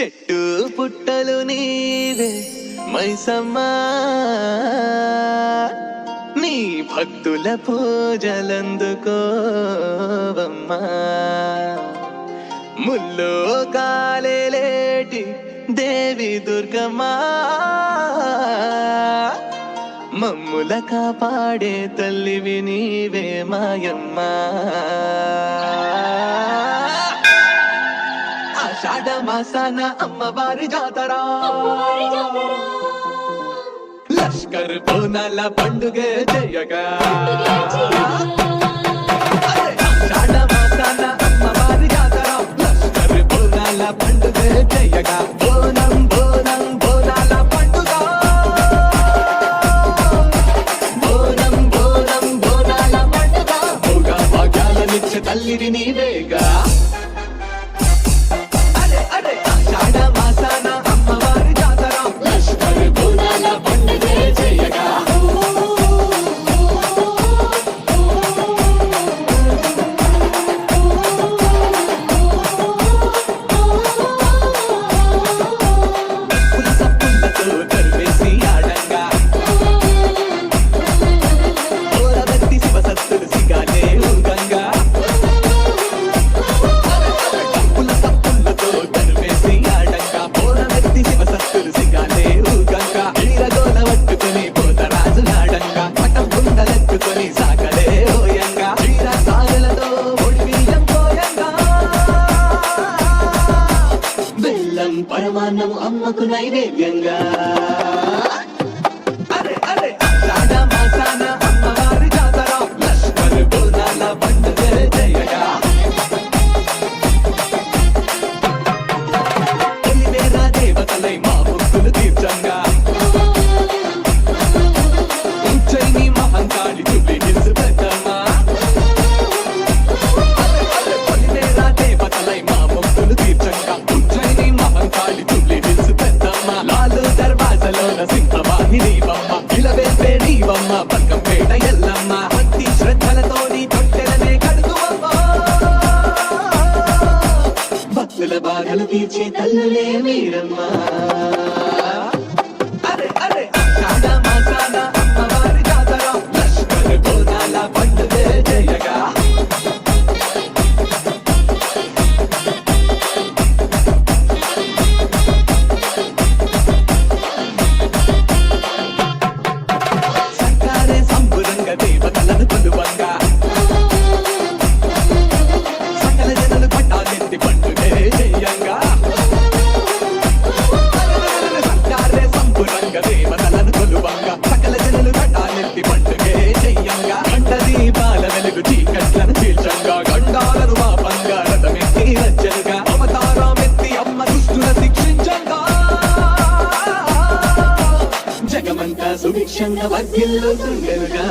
చెట్టు పుట్టలు నీవే మైసమ్మా. నీ భక్తుల పూజలందుకోవమ్మా. ముల్లు కాలేటి దేవి దుర్గమ్మా. మమ్ముల కాపాడే తల్లివి నీవే మాయమ్మా. షాడమాసాన అమ్మవారి జాతర లష్కర్ పూనల పండుగ జయగా పండుగ జయగా బోనం బోనం బోనాల పండుగ బోనం బోనం బోనాల పండుగ భోగా భాగ్యాలనిచ్చే తల్లిని నీవే పరమాన్నము అమ్మకు నైవేద్యంగా. బాధలు తీర్చే తల్లులే మీరమ్మా. అరే అరే కాదా మా కాదా సుభిక్షంగా వర్ధిల్లుతుండెనుగా.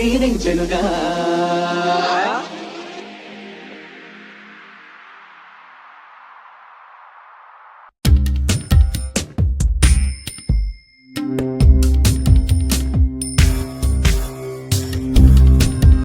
దీవించెనుగా.